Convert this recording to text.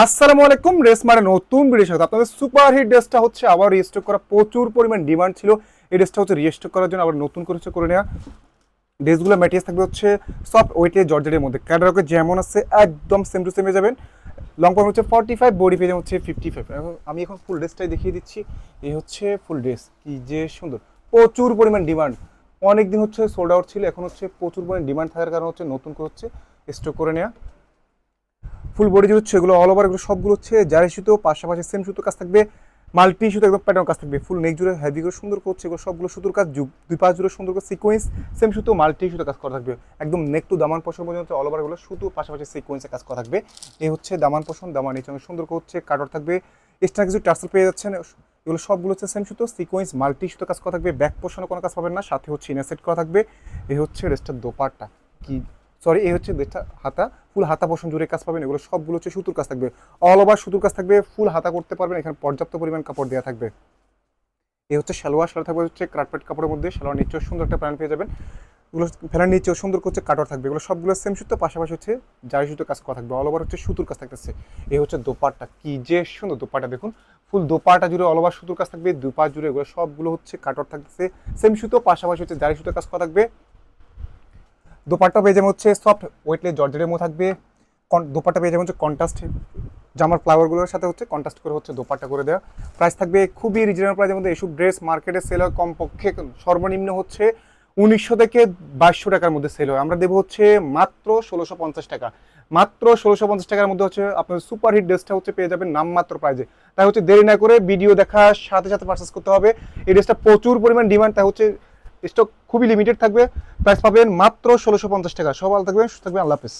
আসসালামু আলাইকুম রেসমারে নতুন ভিডিও সাথে আপনাদের সুপার হিট ড্রেসটা হচ্ছে আবার রিস্টক করা। প্রচুর পরিমাণ ডিমান্ড ছিল। এই ড্রেসটা হচ্ছে রিস্টক করার জন্য আবার নতুন করে করে নেওয়া ড্রেসগুলো ম্যাটেরিয়াল থাকবে হচ্ছে সফট ওয়েটে জর্জেটের মধ্যে। ক্যাটারকে যেমন আছে, একদম সেম টু সেমে যাবেন। লং পার হচ্ছে ফর্টি ফাইভ বডি পেয়ে হচ্ছে ফিফটি ফাইভ আমি এখন ফুল ড্রেসটাই দেখিয়ে দিচ্ছি। এই হচ্ছে ফুল ড্রেস কি যে সুন্দর। প্রচুর পরিমাণ ডিমান্ড অনেক দিন হচ্ছে সোল্ড আউট ছিল, এখন হচ্ছে প্রচুর পরিমাণ ডিমান্ড থাকার কারণে হচ্ছে নতুন করে হচ্ছে স্টক করে নেওয়া ফুল বডি যে হচ্ছে, এগুলো অল ওভার এগুলো সবগুলো হচ্ছে জারি সুতো, পাশাপাশি সেম সুতো কাজ থাকবে, মাল্টি সুতো একদম প্যাটার্ন কাজ থাকবে ফুল নেক জুড়ে হেভি করে সুন্দর করছে, এগুলো সবগুলো সুতোর কাজ দুই পাঁচ জুড়ে সুন্দর করে সিকোয়েন্স সেম সুতো, মাল্টি সুতো কাজ করা থাকবে, একদম নেক টু দামান পোষণ পর্যন্ত অল ওভার এগুলো সুতো, পাশাপাশি সিকোয়েন্সে কাজ করা থাকবে, এই হচ্ছে দামান পোষণ দামান নিচে অনেক সুন্দর করছে কাটর থাকবে এক্সট্রা কিছু টার্সেল পেয়ে যাচ্ছেন, এগুলো সবগুলো হচ্ছে সেম সুতো সিকোয়েন্স মাল্টি সুতো কাজ করা থাকবে ব্যাক পোষণে কোনো কাজ পাবেন না, সাথে হচ্ছে ইনার সেট করা থাকবে, এই হচ্ছে রেস্টের দোপারটা কি সরি এই হচ্ছে হাতা, ফুল হাতা পোষণ জুড়ে কাজ পাবেন, এগুলো সবগুলো হচ্ছে সুতুর কাজ থাকবে। অল ওভার সুতুর কাজ থাকবে, ফুল হাতা করতে পারবেন, এখানে পর্যাপ্ত পরিমাণ কাপড় দেওয়া থাকবে। এই হচ্ছে সালোয়ার সালোয়ার থাকবে হচ্ছে কার্পেট কাপড়ের মধ্যে, সালোয়ার নিচেও সুন্দর একটা প্যান্ট পেয়ে যাবেন। এগুলো ফেলার নিচেও সুন্দর করছে কাটর থাকবে, এগুলো সবগুলো সেম সুতো, পাশাপাশি হচ্ছে জারি সুতো কাজ করা থাকবে। অল ওভার হচ্ছে সুতুর কাজ থাকতেছে। এই হচ্ছে দোপাট্টা, কি যে সুন্দর দোপাট্টা, দেখুন। ফুল দোপাটা জুড়ে অল ওভার সুতুর কাজ থাকবে দুপা জুড়ে এগুলো সবগুলো হচ্ছে কাটর থাকতেছে। সেম সুতো, পাশাপাশি হচ্ছে জারি সুতো কাজ করা থাকবে। দোপাট্টা পেয়ে যাবে হচ্ছে সফট ওয়েটলেস জর্জেটের মধ্যে থাকবে। দোপাট্টা পেয়ে যাবে হচ্ছে কন্ট্রাস্ট জামার ফ্লাওয়ারগুলোর সাথে হচ্ছে কন্ট্রাস্ট করে হচ্ছে দোপাট্টা করে দেওয়া প্রাইস থাকবে খুবই রিজনেবল প্রাইসের মধ্যে এসব ড্রেস মার্কেটে সেল হয় কমপক্ষে সর্বনিম্ন হচ্ছে উনিশশো থেকে বাইশশো টাকার মধ্যে সেল হয়। আমরা দেবো হচ্ছে মাত্র ষোলোশো পঞ্চাশ টাকা। মাত্র ষোলোশো পঞ্চাশ টাকার মধ্যে হচ্ছে আপনার সুপার হিট ড্রেসটা হচ্ছে পেয়ে যাবেন নামমাত্র প্রাইজে তাই হচ্ছে দেরি না করে ভিডিও দেখার সাথে সাথে পারচেস করতে হবে। এই ড্রেসটা প্রচুর পরিমাণ ডিমান্ড তাই হচ্ছে স্টক খুবই লিমিটেড থাকবে। প্রাইস পাবেন মাত্র ষোলোশো পঞ্চাশ টাকা। সব ভালো থাকবেন, সুস্থ থাকবেন, আল্লাহ হাফেজ।